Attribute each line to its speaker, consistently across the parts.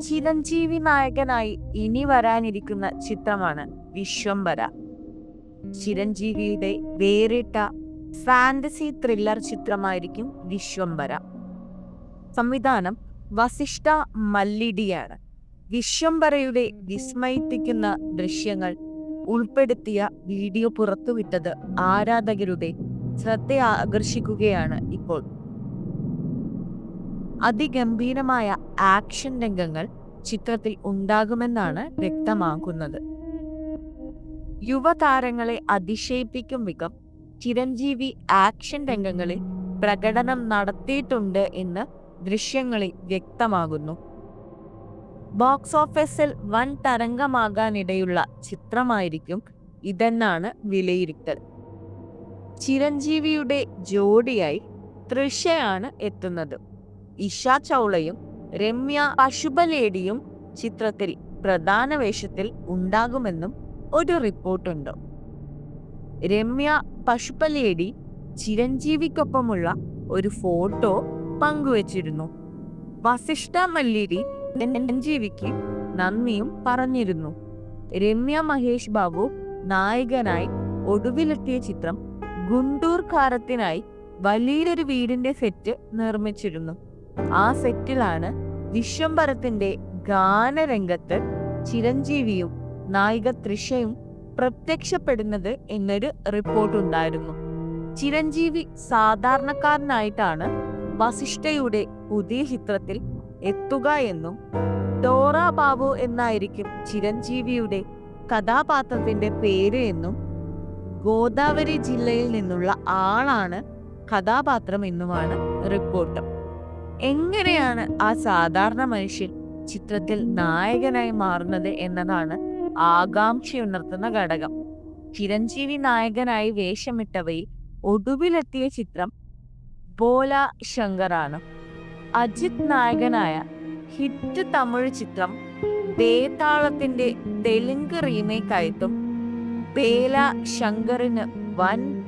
Speaker 1: ചിരഞ്ജീവി നായകനായി ഇനി വരാനിരിക്കുന്ന ചിത്രമാണ് വിശ്വംബര ചിരഞ്ജീവിയുടെ വേറിട്ട ഫാന്റസി ത്രില്ലർ ചിത്രമായിരിക്കും വിശ്വംബര സംവിധാനം വസിഷ്ഠ മല്ലിഡിയാണ് വിശ്വംബരയുടെ വിസ്മയിപ്പിക്കുന്ന ദൃശ്യങ്ങൾ ഉൾപ്പെടുത്തിയ വീഡിയോ പുറത്തുവിട്ടത് ആരാധകരുടെ ശ്രദ്ധ ആകർഷിക്കുകയാണ് ഇപ്പോൾ. അതിഗംഭീരമായ ആക്ഷൻ രംഗങ്ങൾ ചിത്രത്തിൽ ഉണ്ടാകുമെന്നാണ് വ്യക്തമാക്കുന്നത്. യുവതാരങ്ങളെ അതിശയിപ്പിക്കും വിധം ചിരഞ്ജീവി ആക്ഷൻ രംഗങ്ങളിൽ പ്രകടനം നടത്തിയിട്ടുണ്ട് എന്ന് ദൃശ്യങ്ങളിൽ വ്യക്തമാകുന്നു. ബോക്സ് ഓഫീസിൽ വൻ തരംഗമാകാനിടയുള്ള ചിത്രമായിരിക്കും ഇതെന്നാണ് വിലയിരുത്തൽ. ചിരഞ്ജീവിയുടെ ജോഡിയായി തൃഷയാണ് എത്തുന്നത്. ഇഷ ചൗളയും രമ്യ പശുബലേടിയും ചിത്രത്തിൽ പ്രധാന വേഷത്തിൽ ഉണ്ടാകുമെന്നും ഒരു റിപ്പോർട്ടുണ്ട്. രമ്യ പശുപലേടി ചിരഞ്ജീവിക്കൊപ്പമുള്ള ഒരു ഫോട്ടോ പങ്കുവച്ചിരുന്നു. വസിഷ്ഠ മല്ലിരി ചിരഞ്ജീവിക്ക് നന്ദിയും പറഞ്ഞിരുന്നു. രമ്യ മഹേഷ് ബാബു നായകനായി ഒടുവിലെത്തിയ ചിത്രം ഗുണ്ടൂർ കാരത്തിനായി വലിയൊരു വീടിന്റെ സെറ്റ് നിർമ്മിച്ചിരുന്നു. ആ സെറ്റിലാണ് വിശ്വംഭരത്തിന്റെ ഗാനരംഗത്ത് ചിരഞ്ജീവിയും നായിക തൃഷയും പ്രത്യക്ഷപ്പെടുന്നത് എന്നൊരു റിപ്പോർട്ട് ഉണ്ടായിരുന്നു ചിരഞ്ജീവി സാധാരണക്കാരനായിട്ടാണ് വസിഷ്ഠയുടെ പുതിയ ചിത്രത്തിൽ എത്തുക എന്നും ഡോറ ബാബു എന്നായിരിക്കും ചിരഞ്ജീവിയുടെ കഥാപാത്രത്തിന്റെ പേര് എന്നും ഗോദാവരി ജില്ലയിൽ നിന്നുള്ള ആളാണ് കഥാപാത്രം എന്നുമാണ് റിപ്പോർട്ട്. എങ്ങനെയാണ് ആ സാധാരണ മനുഷ്യൻ ചിത്രത്തിൽ നായകനായി മാറുന്നത് എന്നതാണ് ആകാംക്ഷയുണർത്തുന്ന ഘടകം. ചിരഞ്ജീവി നായകനായി വേഷമിട്ടവയിൽ ഒടുവിലെത്തിയ ചിത്രം ബോല ശങ്കറാണ് അജിത് നായകനായ ഹിറ്റ് തമിഴ് ചിത്രം ദേതാളത്തിന്റെ തെലുങ്ക് റീമേക്കായിട്ടും ബേല ശങ്കറിന് വൻ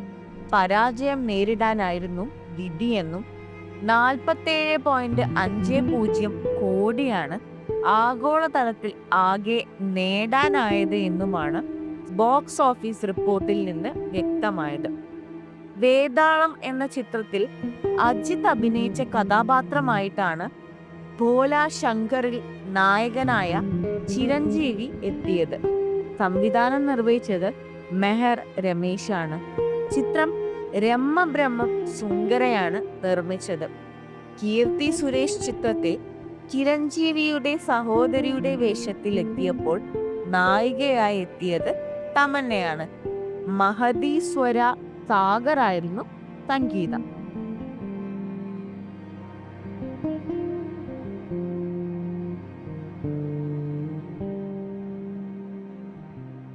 Speaker 1: പരാജയം നേരിടാനായിരുന്നു വിധിയെന്നും നാൽപ്പത്തേഴ് പോയിന്റ് അഞ്ച് പൂജ്യം കോടിയാണ് ആഗോളതലത്തിൽ ആകെ നേടാനായത് എന്നുമാണ് ബോക്സ് ഓഫീസ് റിപ്പോർട്ടിൽ നിന്ന് വ്യക്തമായത്. വേതാളം എന്ന ചിത്രത്തിൽ അജിത് അഭിനയിച്ച കഥാപാത്രമായിട്ടാണ് ഭോല ശങ്കറിൽ നായകനായ ചിരഞ്ജീവി എത്തിയത്. സംവിധാനം നിർവഹിച്ചത് മെഹർ രമേശാണ്. ചിത്രം രമ്മ ബ്രഹ്മം സുന്ദരയാണ് നിർമ്മിച്ചത്. കീർത്തി സുരേഷ് ചിത്രത്തിൽ ചിരഞ്ജീവിയുടെ സഹോദരിയുടെ വേഷത്തിൽ എത്തിയപ്പോൾ നായികയായി എത്തിയത് തമന്നയാണ്. മഹദി സ്വര സാഗറായിരുന്നു സംഗീതം.